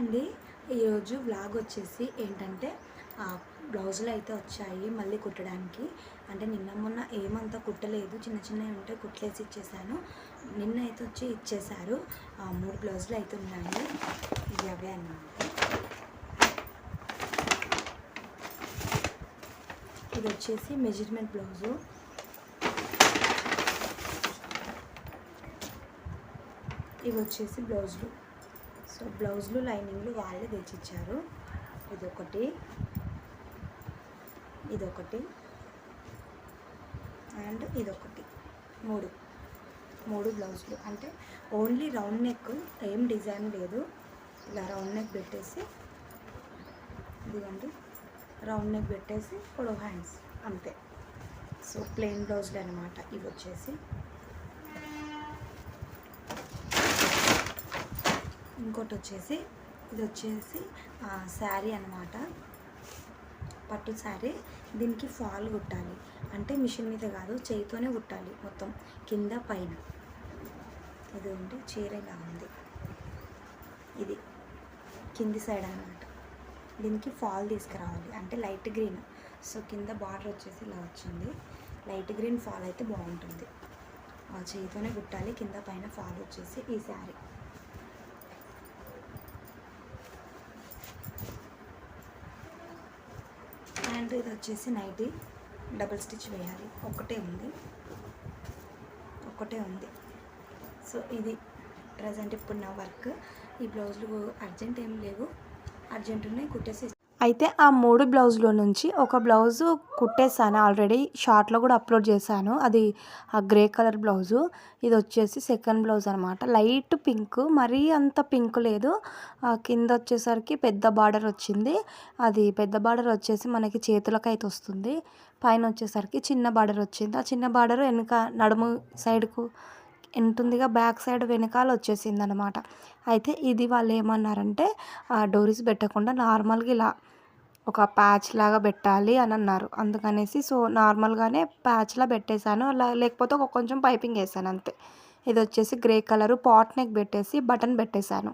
అండి ఈరోజు వ్లాగ్ వచ్చేసి ఏంటంటే బ్లౌజులు అయితే వచ్చాయి మళ్ళీ కుట్టడానికి. అంటే నిన్న మొన్న ఏమంతా కుట్టలేదు చిన్న చిన్నవి ఉంటే కుట్లేసి ఇచ్చేసాను. నిన్న అయితే వచ్చి ఇచ్చేశారు ఆ, మూడు బ్లౌజులు అయితే ఉన్నాయి. ఇవి అవే అన్నమాట. ఇది వచ్చేసి మెజర్మెంట్ బ్లౌజు. ఇవి వచ్చేసి బ్లౌజులు. సో బ్లౌజులు లైనింగ్లు వాళ్ళే తెచ్చిచ్చారు. ఇదొకటి. ఇదొకటి. అండ్ ఇదొకటి. మూడు. మూడు బ్లౌజులు. అంటే ఓన్లీ రౌండ్ నెక్ ఏం డిజైన్ లేదు. ఇలా రౌండ్ నెక్ పెట్టేసి ఇదిగోండి. రౌండ్ నెక్ పెట్టేసి పొడవు హ్యాండ్స్ అంతే. సో ప్లెయిన్ బ్లౌజులు అనమాట ఇవి వచ్చేసి ఇంకోటి వచ్చేసి ఇది వచ్చేసి శారీ అన్నమాట. పట్టు శారీ. దీనికి ఫాల్ కుట్టాలి. అంటే మిషన్ మీద కాదు చేయితోనే కుట్టాలి మొత్తం. కింద పైన. ఇది ఉంటే చీర ఉంది. ఇది. కింది సైడ్ అనమాట దీనికి ఫాల్ తీసుకురావాలి. అంటే లైట్ గ్రీన్. సో కింద బార్డర్ వచ్చేసి ఇలా వచ్చింది. లైట్ గ్రీన్ ఫాల్ అయితే బాగుంటుంది. ఆ చేయితోనే కుట్టాలి. కింద పైన ఫాల్ వచ్చేసి ఈ శారీ. అండ్ ఇది వచ్చేసి నైటీ. డబుల్ స్టిచ్ వేయాలి. ఒక్కటే ఉంది. ఒక్కటే ఉంది. సో ఇది ప్రజెంట్ ఇప్పుడు నా వర్క్. ఈ బ్లౌజులు అర్జెంట్ ఏం లేవు. అర్జెంట్ ఉన్నాయి కుట్టేసి అయితే ఆ మూడు బ్లౌజ్లో నుంచి ఒక బ్లౌజు కుట్టేసాను ఆల్రెడీ షార్ట్లో కూడా అప్లోడ్ చేశాను. అది ఆ గ్రే కలర్ బ్లౌజు. ఇది వచ్చేసి సెకండ్ బ్లౌజ్ అనమాట లైట్ పింక్ మరీ అంత పింక్ లేదు. కింద వచ్చేసరికి పెద్ద బార్డర్ వచ్చింది. అది పెద్ద బార్డర్ వచ్చేసి మనకి చేతులకు అయితే వస్తుంది. పైన వచ్చేసరికి చిన్న బార్డర్ వచ్చింది. ఆ చిన్న బార్డర్ వెనక నడుము సైడ్కు ఉంటుందిగా బ్యాక్ సైడ్ వెనకాల వచ్చేసింది అనమాట అయితే ఇది వాళ్ళు ఏమన్నారంటే ఆ డోరీస్ పెట్టకుండా నార్మల్గా ఇలా ఒక ప్యాచ్ లాగా పెట్టాలి అని అన్నారు. అందుకనేసి సో నార్మల్గానే ప్యాచ్లా పెట్టేశాను. అలా లేకపోతే ఒక కొంచెం పైపింగ్ వేసాను అంతే. ఇది వచ్చేసి గ్రే కలరు పాట్ నెక్ పెట్టేసి బటన్ పెట్టేశాను.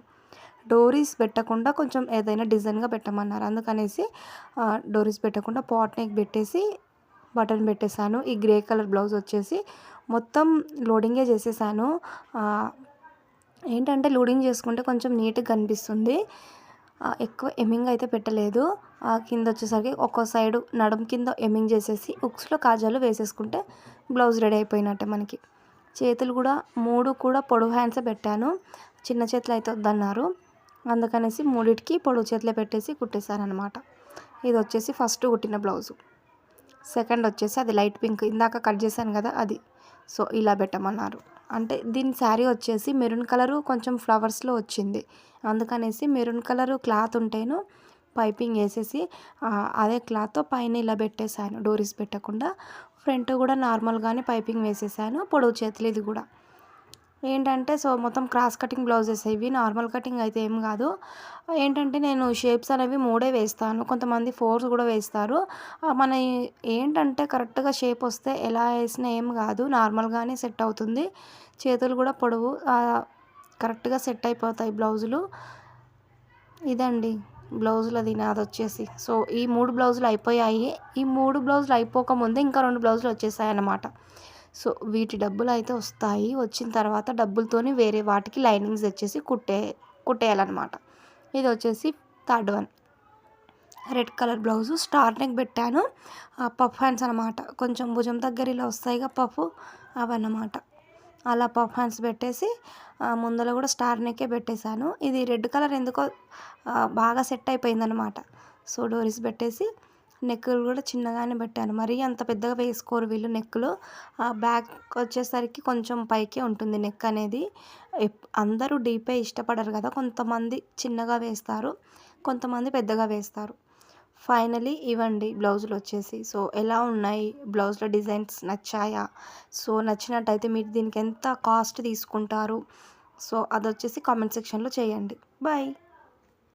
డోరీస్ పెట్టకుండా కొంచెం ఏదైనా డిజైన్గా పెట్టమన్నారు. అందుకనేసి డోరీస్ పెట్టకుండా పాట్ నెక్ పెట్టేసి బటన్ పెట్టేశాను. ఈ గ్రే కలర్ బ్లౌజ్ వచ్చేసి మొత్తం లోడింగే చేసేసాను ఏంటంటే లోడింగ్ చేసుకుంటే కొంచెం నీట్గా కనిపిస్తుంది. ఎక్కువ ఎమ్మింగ్ అయితే పెట్టలేదు. కింద వచ్చేసరికి ఒక్కో సైడు నడుం కింద ఎమ్మింగ్ చేసేసి ఉక్స్లో కాజాలు వేసేసుకుంటే బ్లౌజ్ రెడీ అయిపోయినట్టే మనకి. చేతులు కూడా మూడు కూడా పొడవు హ్యాండ్సే పెట్టాను. చిన్న చేతులు అయితే వద్దన్నారు. అందుకనేసి మూడిటికి పొడవు చేతులే పెట్టేసి కుట్టేశారనమాట ఇది వచ్చేసి ఫస్ట్ కుట్టిన బ్లౌజు. సెకండ్ వచ్చేసి అది లైట్ పింక్. ఇందాక కట్ చేశాను కదా అది. సో ఇలా పెట్టమన్నారు. అంటే దీని శారీ వచ్చేసి మెరూన్ కలరు కొంచెం ఫ్లవర్స్లో వచ్చింది. అందుకనేసి మెరూన్ కలరు క్లాత్ ఉంటేను పైపింగ్ వేసేసి అదే క్లాత్తో పైన ఇలా పెట్టేశాను. డోరీస్ పెట్టకుండా ఫ్రంట్ కూడా నార్మల్గానే పైపింగ్ వేసేసాను పొడవు చేతులు ఇది కూడా. ఏంటంటే సో మొత్తం క్రాస్ కటింగ్ బ్లౌజెస్ ఇవి నార్మల్ కటింగ్ అయితే ఏం కాదు. ఏంటంటే నేను షేప్స్ అనేవి మూడే వేస్తాను. కొంతమంది ఫోర్స్ కూడా వేస్తారు. మన ఏంటంటే కరెక్ట్గా షేప్ వస్తే ఎలా వేసినా ఏం కాదు. నార్మల్గానే సెట్ అవుతుంది. చేతులు కూడా పొడవు కరెక్ట్గా సెట్ అయిపోతాయి బ్లౌజులు. ఇదండి. బ్లౌజులు అది నాది వచ్చేసి. సో ఈ మూడు బ్లౌజులు అయిపోయాయి. ఈ మూడు బ్లౌజులు అయిపోకముందే ఇంకా రెండు బ్లౌజులు వచ్చేసాయి అన్నమాట సో వీటి డబ్బులు అయితే వస్తాయి. వచ్చిన తర్వాత డబ్బులతోని వేరే వాటికి లైనింగ్స్ తెచ్చేసి కుట్టే కుట్టేయాలన్నమాట. ఇది వచ్చేసి third one. Red colour blouse star neck పెట్టాను. పఫ్ హ్యాండ్స్ అనమాట కొంచెం భుజం దగ్గర ఇలా వస్తాయిగా పఫ్ అవన్నమాట. అలా పఫ్ హ్యాండ్స్ పెట్టేసి ముందర కూడా స్టార్ నెక్కే పెట్టేశాను. ఇది రెడ్ కలర్ ఎందుకో బాగా సెట్ అయిపోయిందనమాట. సో డోరీస్ పెట్టేసి నెక్కులు కూడా చిన్నగానే పెట్టాను. మరీ అంత పెద్దగా వేసుకోరు వీళ్ళు నెక్కులు. బ్యాక్ వచ్చేసరికి కొంచెం పైకే ఉంటుంది నెక్ అనేది. అందరూ డీపే ఇష్టపడరు కదా. కొంతమంది చిన్నగా వేస్తారు కొంతమంది పెద్దగా వేస్తారు. ఫైనలీ ఇవ్వండి బ్లౌజులు వచ్చేసి. సో ఎలా ఉన్నాయి? బ్లౌజ్లో డిజైన్స్ నచ్చాయా? సో నచ్చినట్టయితే మీరు దీనికి ఎంత కాస్ట్ తీసుకుంటారు? సో అది వచ్చేసి కామెంట్ సెక్షన్లో చేయండి. బాయ్!